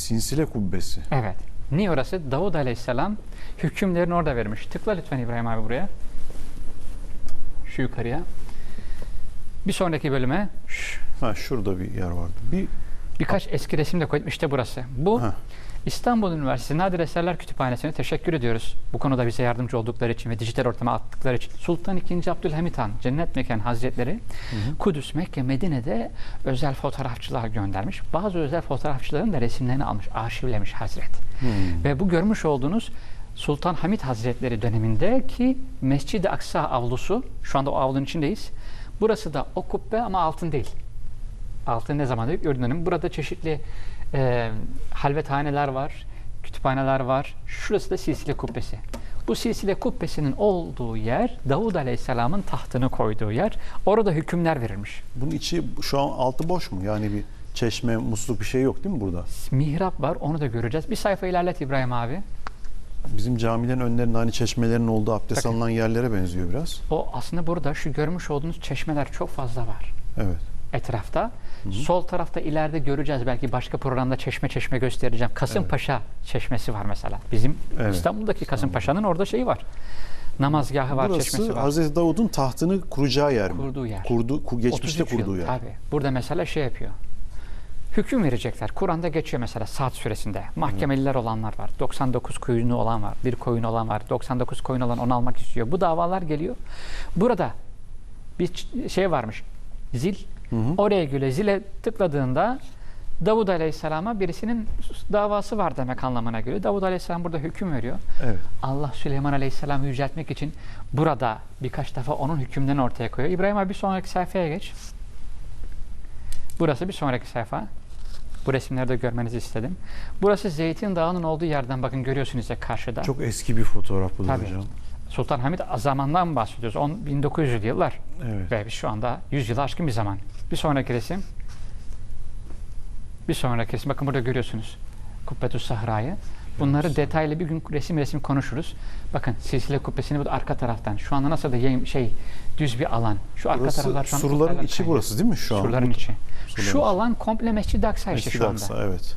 Sinsile kubbesi. Evet. Niye orası? Davud Aleyhisselam hükümlerini orada vermiş. Tıkla lütfen İbrahim abi buraya. Şu yukarıya. Bir sonraki bölüme Ha şurada bir yer vardı. Bir birkaç eski resim de koydum. İşte burası. Bu Ha. İstanbul Üniversitesi Nadir Eserler Kütüphanesi'ne teşekkür ediyoruz. Bu konuda bize yardımcı oldukları için ve dijital ortama attıkları için. Sultan II. Abdülhamit Han, Cennet Mekan Hazretleri, Kudüs, Mekke, Medine'de özel fotoğrafçılar göndermiş. Bazı özel fotoğrafçıların da resimlerini almış, arşivlemiş Hazret. Hmm. Ve bu görmüş olduğunuz Sultan Hamid Hazretleri dönemindeki Mescid-i Aksa avlusu, şu anda o avlunun içindeyiz. Burası da o kubbe ama altın değil. Altın ne zaman dedik? Dönem. Burada çeşitli e, halvethaneler var, kütüphaneler var. Şurası da silsile kubbesi. Bu silsile kubbesinin olduğu yer Davud Aleyhisselam'ın tahtını koyduğu yer. Orada hükümler verilmiş. bunun içi şu an altı boş mu? Yani bir çeşme, musluk bir şey yok değil mi burada? Mihrap var onu da göreceğiz. Bir sayfa ilerlet İbrahim abi. Bizim camilerin önlerinde hani çeşmelerin olduğu abdest Bakın. alınan yerlere benziyor biraz. O aslında burada şu görmüş olduğunuz çeşmeler çok fazla var. Evet. Etrafta. Sol tarafta ileride göreceğiz. Belki başka programda çeşme çeşme göstereceğim. Kasımpaşa çeşmesi var mesela. Bizim Evet. İstanbul'daki Kasımpaşa'nın orada şeyi var. Namazgahı var, çeşmesi Burası var. Hazreti Davud'un tahtını kuracağı yer mi? Kurduğu yer. Kurdu, ku- geçmişte 33 yıl, kurduğu yer. Tabii. Burada mesela şey yapıyor. Hüküm verecekler. Kur'an'da geçiyor mesela saat süresinde. Mahkemeliler olanlar var. 99 koyunu olan var. Bir koyun olan var. 99 koyun olan onu almak istiyor. Bu davalar geliyor. Burada bir şey varmış. Zil. Oraya göre zile tıkladığında Davud Aleyhisselam'a birisinin davası var demek anlamına göre. Davud Aleyhisselam burada hüküm veriyor. Evet. Allah Süleyman Aleyhisselam'ı yüceltmek için burada birkaç defa onun hükümlerini ortaya koyuyor. İbrahim abi bir sonraki sayfaya geç. Burası bir sonraki sayfa. Bu resimleri de görmenizi istedim. Burası Zeytin Dağı'nın olduğu yerden bakın görüyorsunuz ya karşıda. Çok eski bir fotoğraf bu hocam. Sultan Hamid zamandan bahsediyoruz. 10, 1900'lü yıllar. Evet. Ve şu anda 100 yılı aşkın bir zaman. Bir sonraki resim. Bir sonraki resim. Bakın burada görüyorsunuz. Kubbetü Sahra'yı. Bunları detaylı bir gün resim resim konuşuruz. Bakın silsile kubbesini bu arka taraftan. Şu anda nasıl da şey düz bir alan. Şu arka Burası taraflar şu an surların içi kaynıyor. burası değil mi şu an? Surların içi. Surların Şu alan komple Mescid-i Aksa işte Mescid-i şu anda. Aksa, evet.